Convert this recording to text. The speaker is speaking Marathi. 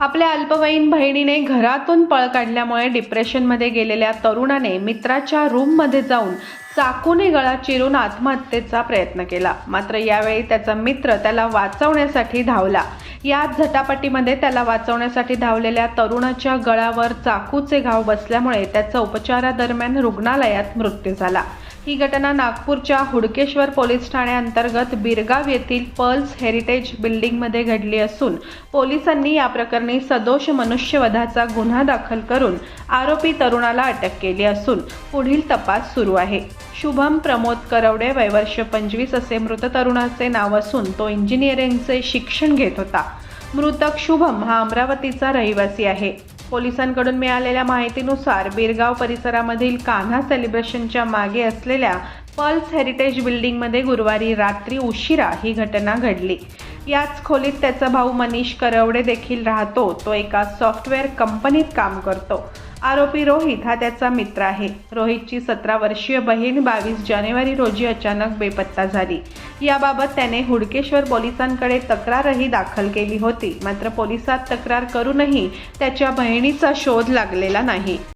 आपल्या अल्पवयीन बहिणीने घरातून पळ काढल्यामुळे डिप्रेशनमध्ये गेलेल्या तरुणाने मित्राच्या रूममध्ये जाऊन चाकूने गळा चिरून आत्महत्येचा प्रयत्न केला. मात्र यावेळी त्याचा मित्र त्याला वाचवण्यासाठी धावला. याच झटापटीमध्ये त्याला वाचवण्यासाठी धावलेल्या तरुणाच्या गळावर चाकूचे घाव बसल्यामुळे त्याचा उपचारादरम्यान रुग्णालयात मृत्यू झाला. ही घटना नागपूरच्या हुडकेश्वर पोलीस ठाण्याअंतर्गत बिरगाव येथील पर्ल्स हेरिटेज बिल्डिंगमध्ये घडली असून पोलिसांनी या प्रकरणी सदोष मनुष्यवधाचा गुन्हा दाखल करून आरोपी तरुणाला अटक केली असून पुढील तपास सुरू आहे. शुभम प्रमोद करवडे वयवर्ष पंचवीस असे मृत तरुणाचे नाव असून तो इंजिनिअरिंगचे शिक्षण घेत होता. मृतक शुभम हा अमरावतीचा रहिवासी आहे. पोलिसांकडून मिळालेल्या माहितीनुसार बिरगाव परिसरामधील कान्हा सेलिब्रेशनच्या मागे असलेल्या पल्स हेरिटेज बिल्डिंगमध्ये गुरुवारी रात्री उशिरा ही घटना घडली. याच खोलीत त्याचा भाऊ मनीष करवडे देखील राहतो. तो एका सॉफ्टवेअर कंपनीत काम करतो. आरोपी रोहित हा त्याचा मित्र आहे. रोहितची सतरा वर्षीय बहीण बावीस जानेवारी रोजी अचानक बेपत्ता झाली. याबाबत त्याने हुडकेश्वर पोलिसांकडे तक्रारही दाखल केली होती. मात्र पोलिसात तक्रार करूनही त्याच्या बहिणीचा शोध लागलेला नाही.